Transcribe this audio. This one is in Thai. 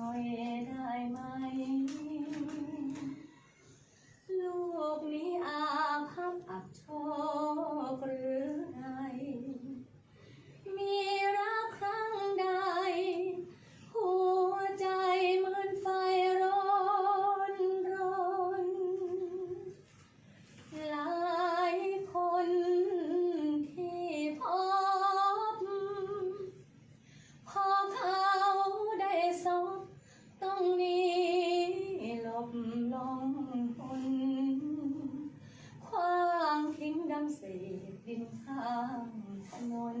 soi đại mai. ลองพนคว้างทิ้งดังเศษดินข้างถนน